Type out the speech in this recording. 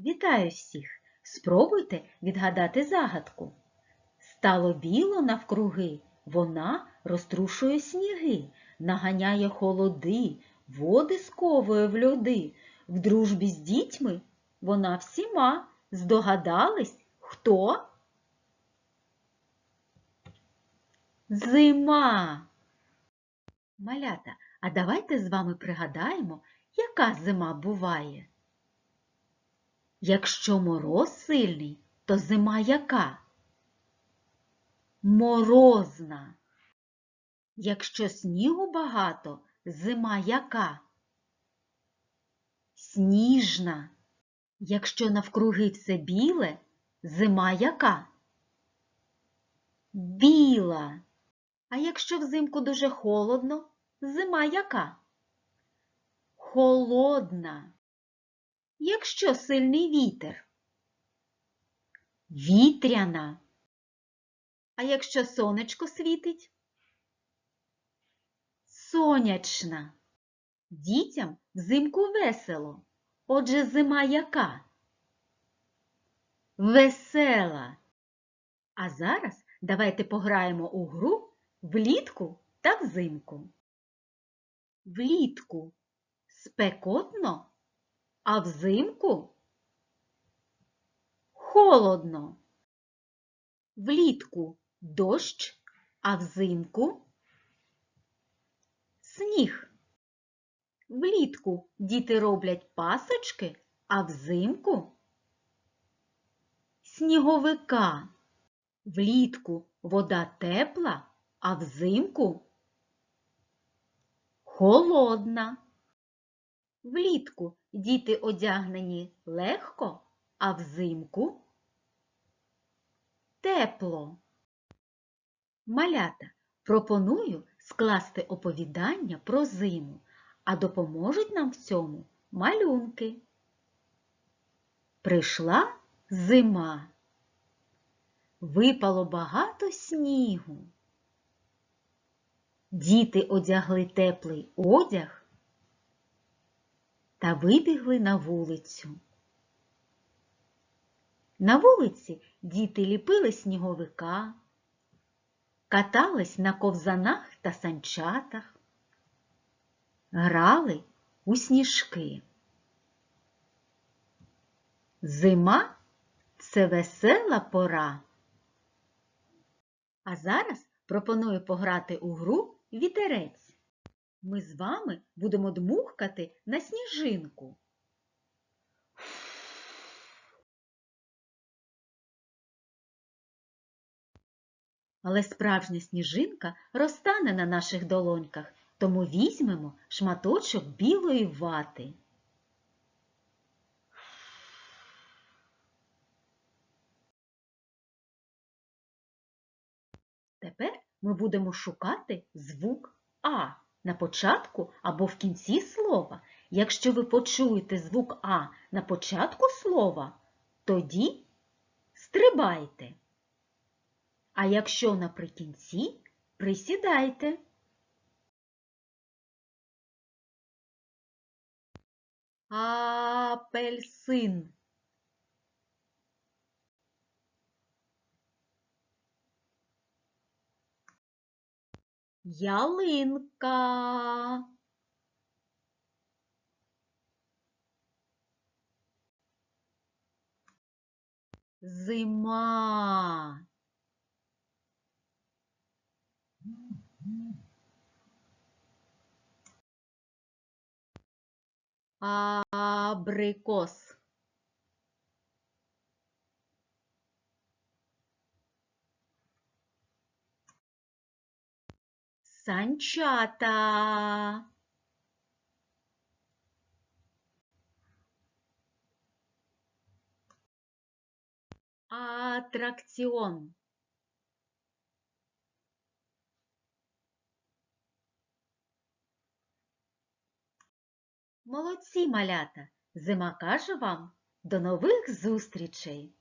Вітаю всіх! Спробуйте відгадати загадку. Стало біло навкруги, вона розтрушує сніги, наганяє холоди, води сковує в льоди. В дружбі з дітьми вона всіма. Здогадались, хто? Зима. Малята, а давайте з вами пригадаємо, яка зима буває. Якщо мороз сильний, то зима яка? Морозна. Якщо снігу багато, зима яка? Сніжна. Якщо навкруги все біле, зима яка? Біла. А якщо взимку дуже холодно, зима яка? Холодна. Якщо сильний вітер? Вітряна. А якщо сонечко світить? Сонячна. Дітям взимку весело. Отже, зима яка? Весела. А зараз давайте пограємо у гру влітку та взимку. Влітку спекотно, а взимку холодно. Влітку дощ, а взимку сніг. Влітку діти роблять пасочки, а взимку сніговика. Влітку вода тепла, а взимку холодна. Влітку діти одягнені легко, а взимку тепло. Малята, пропоную скласти оповідання про зиму, а допоможуть нам в цьому малюнки. Прийшла зима. Випало багато снігу. Діти одягли теплий одяг та вибігли на вулицю. На вулиці діти ліпили сніговика, катались на ковзанах та санчатах, грали у сніжки. Зима це весела пора. А зараз пропоную пограти у гру вітерець. Ми з вами будемо дмухкати на сніжинку. Але справжня сніжинка розтане на наших долоньках, тому візьмемо шматочок білої вати. Тепер ми будемо шукати звук А на початку або в кінці слова. Якщо ви почуєте звук А на початку слова, тоді стрибайте. А якщо наприкінці, присідайте. Апельсин. Ялинка. Зима. Абрикос. Санчата. Атракціон. Молодці, малята! Зима каже вам до нових зустрічей!